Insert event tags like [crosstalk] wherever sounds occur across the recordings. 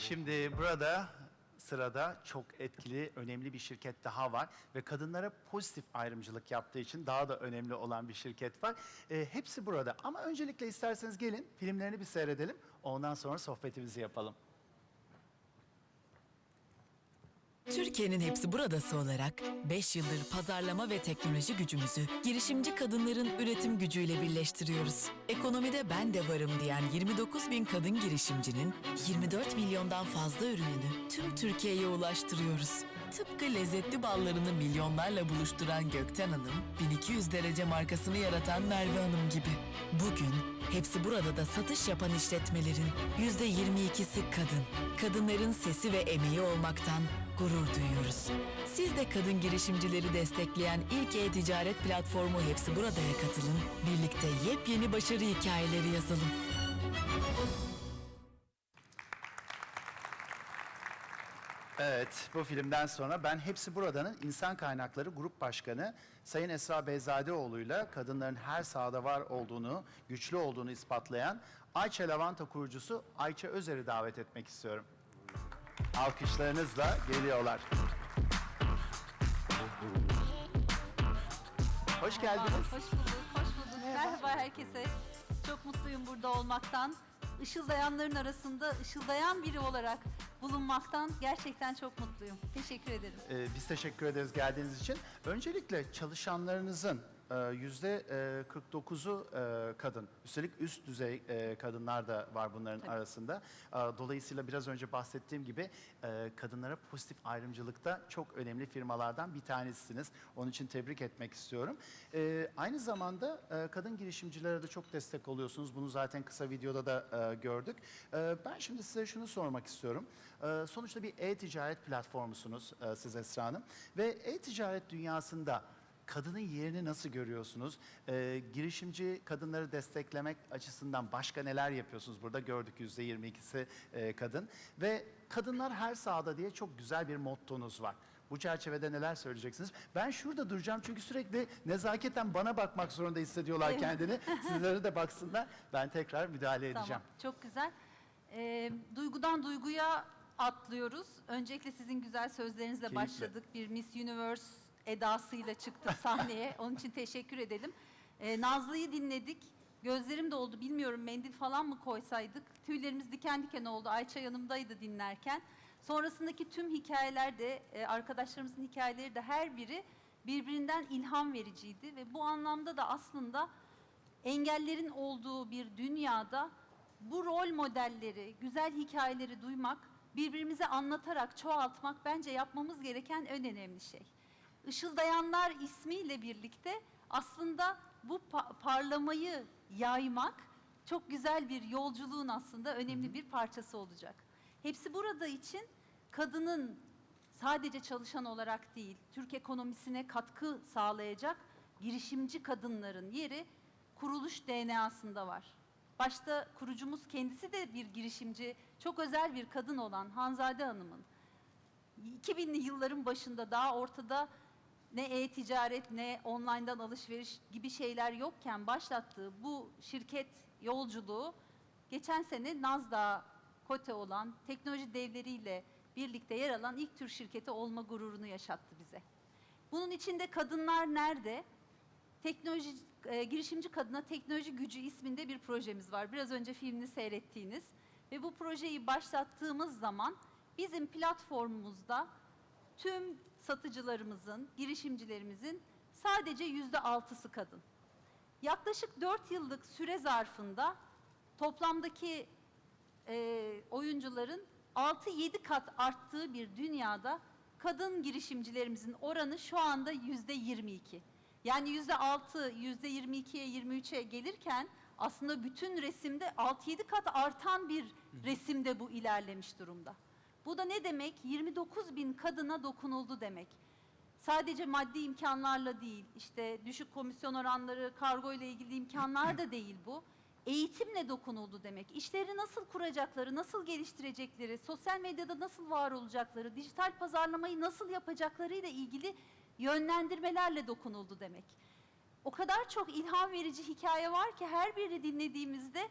Şimdi burada sırada çok etkili, önemli bir şirket daha var ve kadınlara pozitif ayrımcılık yaptığı için daha da önemli olan bir şirket var. Ee, hepsi burada ama öncelikle isterseniz gelin filmlerini bir seyredelim. Ondan sonra sohbetimizi yapalım. Türkiye'nin hepsi buradası olarak 5 yıldır pazarlama ve teknoloji gücümüzü girişimci kadınların üretim gücüyle birleştiriyoruz. Ekonomide ben de varım diyen 29 bin kadın girişimcinin 24 milyondan fazla ürününü tüm Türkiye'ye ulaştırıyoruz. Tıpkı lezzetli ballarını milyonlarla buluşturan Gökten Hanım, 1200 derece markasını yaratan Merve Hanım gibi. Bugün hepsi burada da satış yapan işletmelerin %22'si kadın. Kadınların sesi ve emeği olmaktan gurur duyuyoruz. Siz de kadın girişimcileri destekleyen ilk e-ticaret platformu Hepsi Burada'ya katılın. Birlikte yepyeni başarı hikayeleri yazalım. Evet, bu filmden sonra ben Hepsi Burada'nın İnsan Kaynakları Grup Başkanı Sayın Esra Beyzadeoğlu'yla kadınların her sahada var olduğunu, güçlü olduğunu ispatlayan Ayça Lavanta kurucusu Ayça Özer'i davet etmek istiyorum. Alkışlarınızla geliyorlar. Hoş geldiniz. Hoş bulduk, hoş bulduk. Merhaba herkese. Çok mutluyum burada olmaktan. Işıldayanların arasında ışıldayan biri olarak bulunmaktan gerçekten çok mutluyum. Teşekkür ederim. Ee, biz teşekkür ederiz geldiğiniz için. Öncelikle çalışanlarınızın yüzde e, 49'u e, kadın. Üstelik üst düzey e, kadınlar da var bunların arasında. E, Dolayısıyla biraz önce bahsettiğim gibi e, kadınlara pozitif ayrımcılıkta çok önemli firmalardan bir tanesisiniz. Onun için tebrik etmek istiyorum. E, Aynı zamanda e, kadın girişimcilere de çok destek oluyorsunuz. Bunu zaten kısa videoda da e, gördük. E, Ben şimdi size şunu sormak istiyorum. E, Sonuçta bir e-ticaret platformusunuz e, siz Esra Hanım. Ve e-ticaret dünyasında kadının yerini nasıl görüyorsunuz? E, girişimci kadınları desteklemek açısından başka neler yapıyorsunuz? Burada gördük yüzde 22'si e, kadın. Ve kadınlar her sahada diye çok güzel bir mottonuz var. Bu çerçevede neler söyleyeceksiniz? Ben şurada duracağım çünkü sürekli nezaketen bana bakmak zorunda hissediyorlar kendini. [laughs] Sizlere de baksınlar. Ben tekrar müdahale edeceğim. Tamam, çok güzel. Ee, duygudan duyguya atlıyoruz. Öncelikle sizin güzel sözlerinizle Keyifle. başladık. Bir Miss Universe edasıyla çıktık [laughs] sahneye. Onun için teşekkür edelim. Ee, Nazlı'yı dinledik. Gözlerim doldu. Bilmiyorum mendil falan mı koysaydık. Tüylerimiz diken diken oldu. Ayça yanımdaydı dinlerken. Sonrasındaki tüm hikayeler de, e, arkadaşlarımızın hikayeleri de her biri birbirinden ilham vericiydi. Ve bu anlamda da aslında engellerin olduğu bir dünyada bu rol modelleri, güzel hikayeleri duymak, birbirimize anlatarak çoğaltmak bence yapmamız gereken en önemli şey. Işıldayanlar ismiyle birlikte aslında bu pa- parlamayı yaymak çok güzel bir yolculuğun aslında önemli bir parçası olacak. Hepsi burada için kadının sadece çalışan olarak değil, Türk ekonomisine katkı sağlayacak girişimci kadınların yeri kuruluş DNA'sında var. Başta kurucumuz kendisi de bir girişimci, çok özel bir kadın olan Hanzade Hanım'ın 2000'li yılların başında daha ortada ne e-ticaret ne online'dan alışveriş gibi şeyler yokken başlattığı bu şirket yolculuğu geçen sene Nasdaq kote olan teknoloji devleriyle birlikte yer alan ilk tür şirketi olma gururunu yaşattı bize. Bunun içinde kadınlar nerede? Teknoloji e, girişimci kadına teknoloji gücü isminde bir projemiz var. Biraz önce filmini seyrettiğiniz ve bu projeyi başlattığımız zaman bizim platformumuzda tüm satıcılarımızın, girişimcilerimizin sadece yüzde altısı kadın. Yaklaşık 4 yıllık süre zarfında toplamdaki e, oyuncuların 6-7 kat arttığı bir dünyada kadın girişimcilerimizin oranı şu anda yüzde 22. Yani yüzde 6, yüzde 22'ye 23'e gelirken aslında bütün resimde 6-7 kat artan bir resimde bu ilerlemiş durumda. Bu da ne demek? 29 bin kadına dokunuldu demek. Sadece maddi imkanlarla değil, işte düşük komisyon oranları, kargo ile ilgili imkanlar da değil bu. Eğitimle dokunuldu demek. İşleri nasıl kuracakları, nasıl geliştirecekleri, sosyal medyada nasıl var olacakları, dijital pazarlamayı nasıl yapacaklarıyla ilgili yönlendirmelerle dokunuldu demek. O kadar çok ilham verici hikaye var ki her birini dinlediğimizde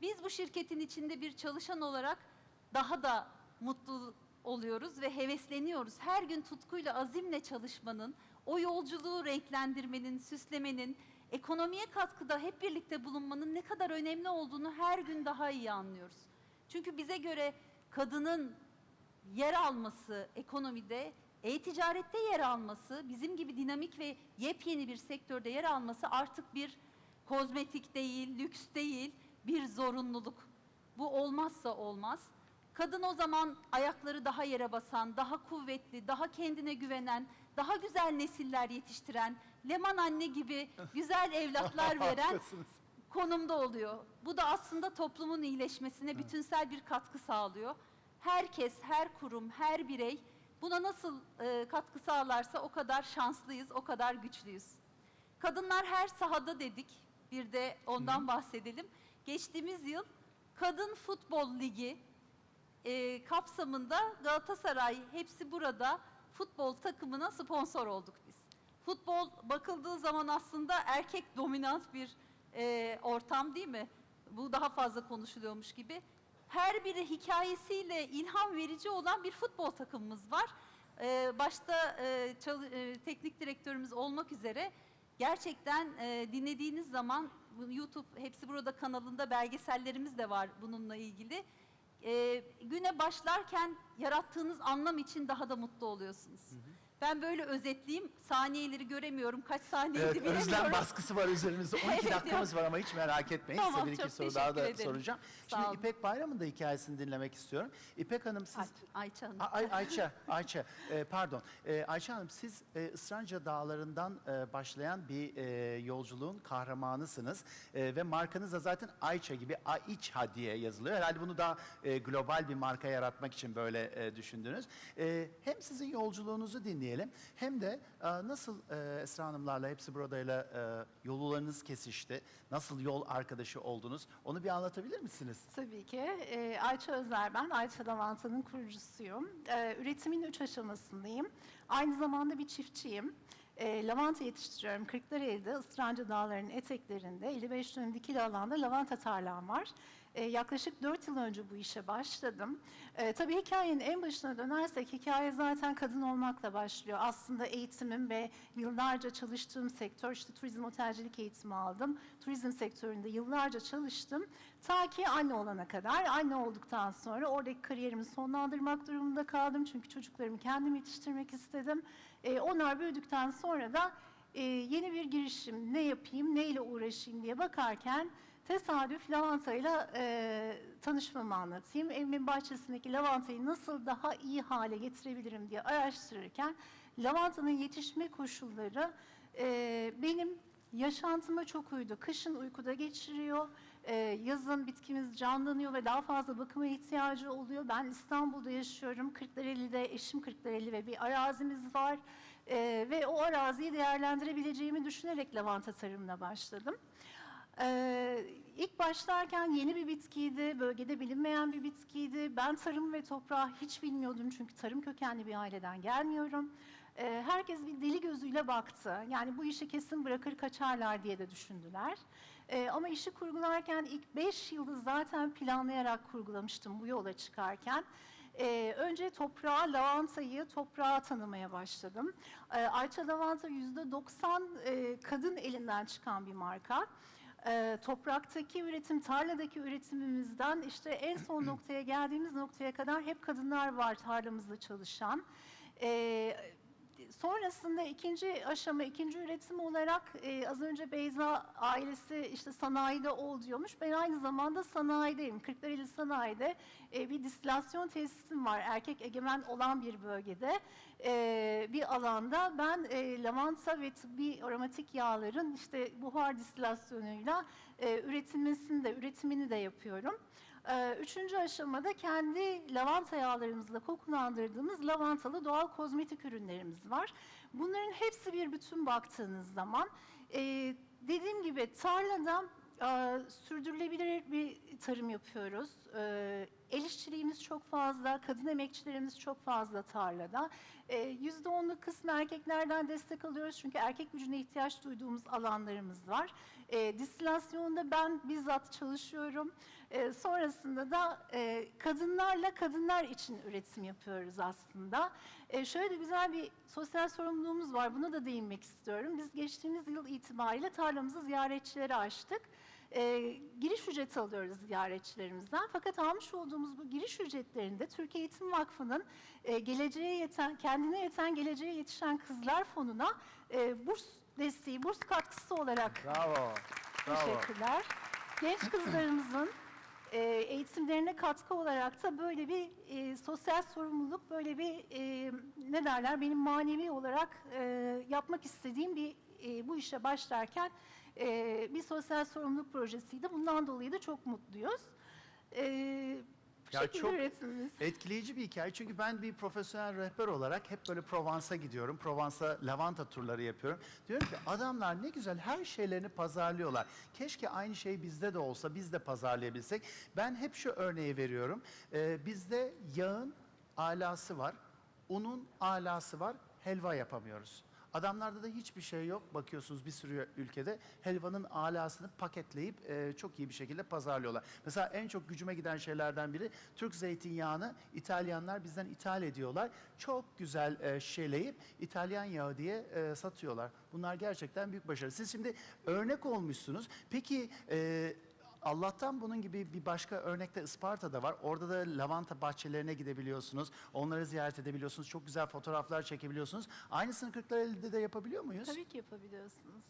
biz bu şirketin içinde bir çalışan olarak daha da mutlu oluyoruz ve hevesleniyoruz. Her gün tutkuyla, azimle çalışmanın, o yolculuğu renklendirmenin, süslemenin, ekonomiye katkıda hep birlikte bulunmanın ne kadar önemli olduğunu her gün daha iyi anlıyoruz. Çünkü bize göre kadının yer alması ekonomide, e-ticarette yer alması, bizim gibi dinamik ve yepyeni bir sektörde yer alması artık bir kozmetik değil, lüks değil, bir zorunluluk. Bu olmazsa olmaz. Kadın o zaman ayakları daha yere basan, daha kuvvetli, daha kendine güvenen, daha güzel nesiller yetiştiren, Leman anne gibi [laughs] güzel evlatlar veren konumda oluyor. Bu da aslında toplumun iyileşmesine bütünsel bir katkı sağlıyor. Herkes, her kurum, her birey buna nasıl e, katkı sağlarsa o kadar şanslıyız, o kadar güçlüyüz. Kadınlar her sahada dedik. Bir de ondan bahsedelim. Geçtiğimiz yıl Kadın Futbol Ligi e, kapsamında Galatasaray hepsi burada futbol takımına sponsor olduk biz. Futbol bakıldığı zaman aslında erkek dominant bir e, ortam değil mi? Bu daha fazla konuşuluyormuş gibi. Her biri hikayesiyle ilham verici olan bir futbol takımımız var. E, başta e, e, teknik direktörümüz olmak üzere gerçekten e, dinlediğiniz zaman YouTube hepsi burada kanalında belgesellerimiz de var bununla ilgili. E, güne başlarken yarattığınız anlam için daha da mutlu oluyorsunuz. Ben böyle özetleyeyim. Saniyeleri göremiyorum. Kaç saniyeydi Evet, bilemiyorum. özlem baskısı var üzerimizde. 12 [laughs] Evet, dakikamız var ama hiç merak etmeyin. Tamam, Size bir iki soru daha da ederim. soracağım. Sağ Şimdi olun. İpek Bayram'ın da hikayesini dinlemek istiyorum. İpek Hanım siz... Ay- Ayça Hanım. Ay, Ayça, Ayça, e, pardon. E, Ayça Hanım siz e, Isranca Dağları'ndan e, başlayan bir e, yolculuğun kahramanısınız. E, ve markanız da zaten Ayça gibi Aiça diye yazılıyor. Herhalde bunu daha e, global bir marka yaratmak için böyle e, düşündünüz. E, hem sizin yolculuğunuzu dinleyelim hem de e, nasıl e, Esra Hanımlarla hepsi buradayla e, yollarınız kesişti, nasıl yol arkadaşı oldunuz onu bir anlatabilir misiniz? Tabii ki. Ee, Ayça Özer ben. Ayça Lavanta'nın kurucusuyum. Ee, üretimin üç aşamasındayım. Aynı zamanda bir çiftçiyim. Ee, lavanta yetiştiriyorum. Kırklareli'de, Isranca Dağları'nın eteklerinde 55 dönüm dikili alanda lavanta tarlam var. Ee, yaklaşık 4 yıl önce bu işe başladım. Ee, tabii hikayenin en başına dönersek hikaye zaten kadın olmakla başlıyor. Aslında eğitimim ve yıllarca çalıştığım sektör işte turizm otelcilik eğitimi aldım. Turizm sektöründe yıllarca çalıştım. Ta ki anne olana kadar. Anne olduktan sonra oradaki kariyerimi sonlandırmak durumunda kaldım. Çünkü çocuklarımı kendim yetiştirmek istedim. Ee, onlar büyüdükten sonra da e, yeni bir girişim ne yapayım, neyle uğraşayım diye bakarken tesadüf lavantayla e, tanışmamı anlatayım. Evimin bahçesindeki lavantayı nasıl daha iyi hale getirebilirim diye araştırırken lavantanın yetişme koşulları e, benim yaşantıma çok uydu. Kışın uykuda geçiriyor, e, yazın bitkimiz canlanıyor ve daha fazla bakıma ihtiyacı oluyor. Ben İstanbul'da yaşıyorum, Kırklareli'de, eşim Kırklareli ve bir arazimiz var. E, ve o araziyi değerlendirebileceğimi düşünerek lavanta tarımına başladım. Ee, ilk başlarken yeni bir bitkiydi, bölgede bilinmeyen bir bitkiydi. Ben tarım ve toprağı hiç bilmiyordum çünkü tarım kökenli bir aileden gelmiyorum. Ee, herkes bir deli gözüyle baktı. Yani bu işi kesin bırakır kaçarlar diye de düşündüler. Ee, ama işi kurgularken ilk beş yılı zaten planlayarak kurgulamıştım bu yola çıkarken. Ee, önce toprağa, lavantayı toprağa tanımaya başladım. Ee, Ayça Lavanta yüzde 90 e, kadın elinden çıkan bir marka. Ee, topraktaki üretim, tarladaki üretimimizden işte en son [clears throat] noktaya geldiğimiz noktaya kadar hep kadınlar var tarlamızda çalışan. Ee, sonrasında ikinci aşama, ikinci üretim olarak e, az önce Beyza ailesi işte sanayide ol diyormuş. Ben aynı zamanda sanayideyim. Kırklareli sanayide e, bir distilasyon tesisim var. Erkek egemen olan bir bölgede e, bir alanda ben e, lavanta ve tıbbi aromatik yağların işte buhar distilasyonuyla e, üretilmesini de üretimini de yapıyorum. Ee, Üçüncü aşamada kendi lavanta yağlarımızla kokulandırdığımız lavantalı doğal kozmetik ürünlerimiz var. Bunların hepsi bir bütün baktığınız zaman e, dediğim gibi tarlada e, sürdürülebilir bir tarım yapıyoruz. Ee, el işçiliğimiz çok fazla, kadın emekçilerimiz çok fazla tarlada. Ee, Yüzde onluk kısmı erkeklerden destek alıyoruz çünkü erkek gücüne ihtiyaç duyduğumuz alanlarımız var. Ee, distilasyonda ben bizzat çalışıyorum. Ee, sonrasında da e, kadınlarla kadınlar için üretim yapıyoruz aslında. Ee, şöyle güzel bir sosyal sorumluluğumuz var. Buna da değinmek istiyorum. Biz geçtiğimiz yıl itibariyle tarlamızı ziyaretçilere açtık. Ee, giriş ücreti alıyoruz ziyaretçilerimizden. Fakat almış olduğumuz bu giriş ücretlerinde Türkiye Eğitim Vakfı'nın e, geleceğe yeten, kendine yeten geleceğe yetişen kızlar fonuna e, burs desteği, burs katkısı olarak Bravo. Bravo. Teşekkürler. Genç kızlarımızın e, eğitimlerine katkı olarak da böyle bir e, sosyal sorumluluk, böyle bir e, ne derler benim manevi olarak e, yapmak istediğim bir e, bu işe başlarken e, bir sosyal sorumluluk projesiydi. Bundan dolayı da çok mutluyuz. E, Ya çok üretimimiz. Etkileyici bir hikaye çünkü ben bir profesyonel rehber olarak hep böyle Provence'a gidiyorum. Provence'a lavanta turları yapıyorum. Diyorum ki adamlar ne güzel her şeylerini pazarlıyorlar. Keşke aynı şey bizde de olsa biz de pazarlayabilsek. Ben hep şu örneği veriyorum. Ee, bizde yağın alası var, unun alası var, helva yapamıyoruz. Adamlarda da hiçbir şey yok. Bakıyorsunuz bir sürü ülkede helvanın alasını paketleyip e, çok iyi bir şekilde pazarlıyorlar. Mesela en çok gücüme giden şeylerden biri Türk zeytinyağını İtalyanlar bizden ithal ediyorlar. Çok güzel e, şişeleyip İtalyan yağı diye e, satıyorlar. Bunlar gerçekten büyük başarı. Siz şimdi örnek olmuşsunuz. Peki e, Allah'tan bunun gibi bir başka örnekte Isparta'da var. Orada da lavanta bahçelerine gidebiliyorsunuz. Onları ziyaret edebiliyorsunuz. Çok güzel fotoğraflar çekebiliyorsunuz. Aynısını Kırklareli'de de yapabiliyor muyuz? Tabii ki yapabiliyorsunuz.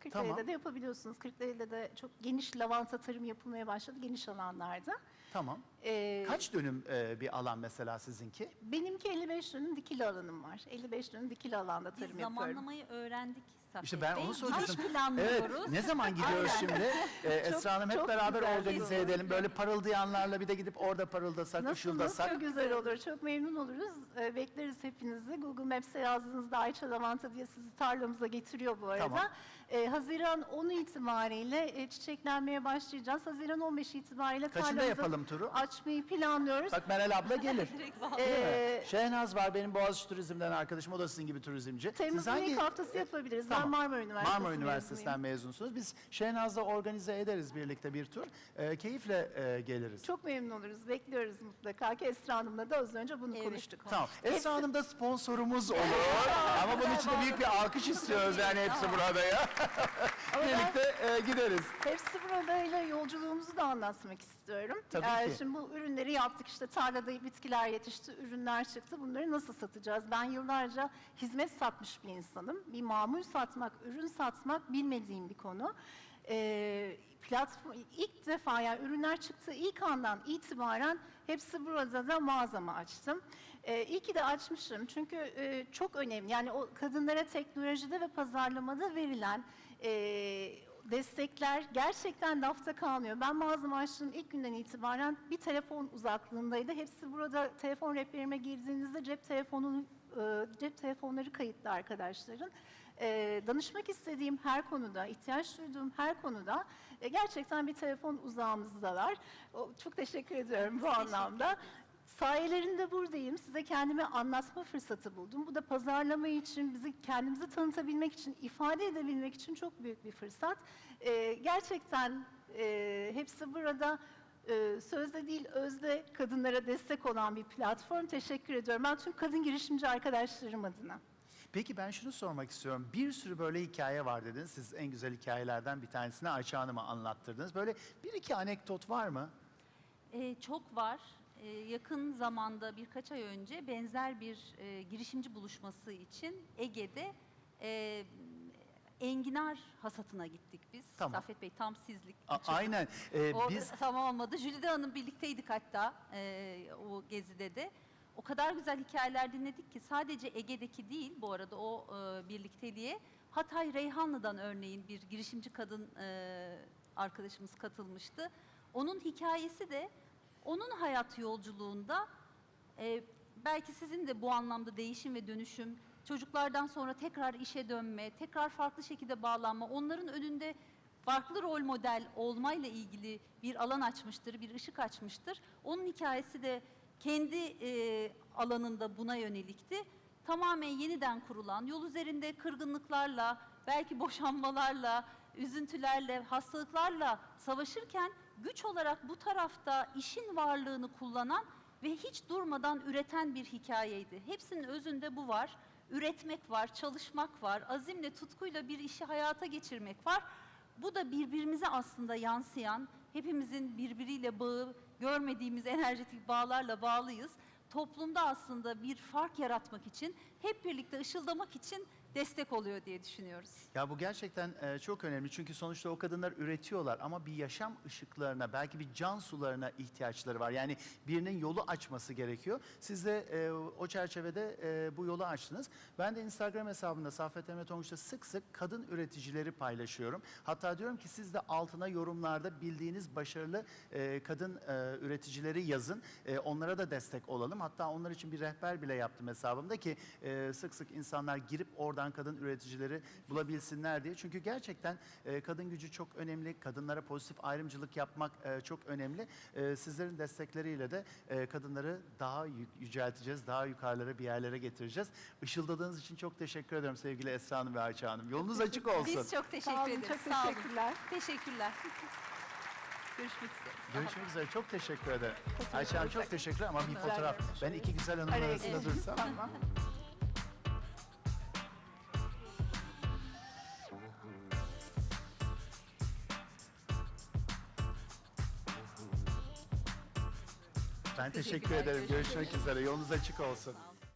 Kırklareli'de Tamam. de yapabiliyorsunuz. Kırklareli'de de çok geniş lavanta tarım yapılmaya başladı geniş alanlarda. Tamam. Ee, Kaç dönüm e, bir alan mesela sizinki? Benimki 55 dönüm dikili alanım var. 55 dönüm dikili alanda Biz tarım yapıyorum. zamanlamayı öğrendik Safet İşte ben Bey. onu soracaktım. Gidiş planlıyoruz. Evet. Ne zaman gidiyoruz Aynen. şimdi? [laughs] Ee, Esra Hanım hep çok beraber güzel organize olur. edelim. Böyle parıldayanlarla bir de gidip orada parıldasak, Nasıl ışıldasak. nasıl güzel olur. Çok memnun oluruz. Ee, bekleriz hepinizi. Google Maps'e yazdığınızda Ayça Lavanta diye sizi tarlamıza getiriyor bu arada. Tamam. Ee, Haziran 10 itibariyle e, çiçeklenmeye başlayacağız. Haziran 15 itibariyle Kaçında tarlamızı yapalım turu? açmayı planlıyoruz. Bak Meral abla gelir. [laughs] Direkt bağlı. Ee, Şehnaz var benim Boğaziçi Turizm'den arkadaşım. O da sizin gibi turizmci. Siz Temmuz'un hangi- ilk haftası yapabiliriz. Tamam. Marmara Üniversitesi Marmara Üniversitesi'nden mezunsunuz. Biz Şehnaz'la organize ederiz birlikte bir tur. Ee, keyifle e, geliriz. Çok memnun oluruz. Bekliyoruz mutlaka ki Esra Hanım'la da az önce bunu Evet. konuştuk. Tamam. Hepsi- Esra Hanım da sponsorumuz olur. Ama bunun için de büyük bir alkış istiyoruz yani hepsi burada ya. [laughs] Birlikte e, gideriz. Hepsi buradayla yolculuğumuzu da anlatmak istiyorum. Tabii Ee, ki. Şimdi bu ürünleri yaptık işte tarlada bitkiler yetişti, ürünler çıktı. Bunları nasıl satacağız? Ben yıllarca hizmet satmış bir insanım. Bir mamul satmak, ürün satmak bilmediğim bir konu. Ee, platform, ilk defa yani ürünler çıktığı ilk andan itibaren hepsi burada da mağazamı açtım. Ee, iyi ki de açmışım çünkü e, çok önemli. Yani o kadınlara teknolojide ve pazarlamada verilen e, destekler gerçekten lafta kalmıyor. Ben mağazamı açtığım ilk günden itibaren bir telefon uzaklığındaydı. Hepsi burada telefon rehberime girdiğinizde cep telefonunun e, cep telefonları kayıtlı arkadaşların. E, danışmak istediğim her konuda, ihtiyaç duyduğum her konuda e, gerçekten bir telefon uzağımızdalar. O, çok teşekkür ediyorum bu anlamda. Sayelerinde buradayım. Size kendimi anlatma fırsatı buldum. Bu da pazarlama için, bizi kendimizi tanıtabilmek için, ifade edebilmek için çok büyük bir fırsat. Ee, gerçekten e, hepsi burada e, sözde değil, özde kadınlara destek olan bir platform. Teşekkür ediyorum. Ben tüm kadın girişimci arkadaşlarım adına. Peki ben şunu sormak istiyorum. Bir sürü böyle hikaye var dediniz. Siz en güzel hikayelerden bir tanesini Ayça Hanım'a anlattırdınız. Böyle bir iki anekdot var mı? Ee, çok var. Ee, yakın zamanda birkaç ay önce benzer bir e, girişimci buluşması için Ege'de e, enginar hasatına gittik biz. Tamam. Safet Bey tam sizlik. A- aynen. Ee, O biz tamam olmadı. Jülide Hanım birlikteydik hatta e, o gezide de. O kadar güzel hikayeler dinledik ki sadece Ege'deki değil bu arada o e, birlikteliğe Hatay Reyhanlı'dan örneğin bir girişimci kadın e, arkadaşımız katılmıştı. Onun hikayesi de onun hayat yolculuğunda e, belki sizin de bu anlamda değişim ve dönüşüm, çocuklardan sonra tekrar işe dönme, tekrar farklı şekilde bağlanma, onların önünde farklı rol model olmayla ilgili bir alan açmıştır, bir ışık açmıştır. Onun hikayesi de kendi e, alanında buna yönelikti. Tamamen yeniden kurulan, yol üzerinde kırgınlıklarla, belki boşanmalarla, üzüntülerle, hastalıklarla savaşırken güç olarak bu tarafta işin varlığını kullanan ve hiç durmadan üreten bir hikayeydi. Hepsinin özünde bu var. Üretmek var, çalışmak var, azimle, tutkuyla bir işi hayata geçirmek var. Bu da birbirimize aslında yansıyan, hepimizin birbiriyle bağı, görmediğimiz enerjetik bağlarla bağlıyız. Toplumda aslında bir fark yaratmak için, hep birlikte ışıldamak için destek oluyor diye düşünüyoruz. Ya bu gerçekten e, çok önemli çünkü sonuçta o kadınlar üretiyorlar ama bir yaşam ışıklarına, belki bir can sularına ihtiyaçları var. Yani birinin yolu açması gerekiyor. Siz de e, o çerçevede e, bu yolu açtınız. Ben de Instagram hesabımda Saffet Emre Tonguç'ta sık sık kadın üreticileri paylaşıyorum. Hatta diyorum ki siz de altına yorumlarda bildiğiniz başarılı kadın üreticileri yazın. Onlara da destek olalım. Hatta onlar için bir rehber bile yaptım hesabımda ki sık sık insanlar girip oradan kadın üreticileri bulabilsinler diye. Çünkü gerçekten e, kadın gücü çok önemli. Kadınlara pozitif ayrımcılık yapmak e, çok önemli. E, sizlerin destekleriyle de e, kadınları daha yü- yücelteceğiz, daha yukarılara bir yerlere getireceğiz. Işıldadığınız için çok teşekkür ederim sevgili Esra Hanım ve Ayça Hanım. Yolunuz açık olsun. Biz çok teşekkür Sağ olun, ederiz. çok Sağ olun. teşekkürler. Teşekkürler. [laughs] Görüşmek üzere. Görüşmek üzere. Çok teşekkür ederim. Ayça Hanım çok alacak. teşekkür ama bir fotoğraf. Ben iki güzel hanımın arasında dursam. Tamam. Ben teşekkür ederim. Görüşmek üzere. Yolunuz açık olsun.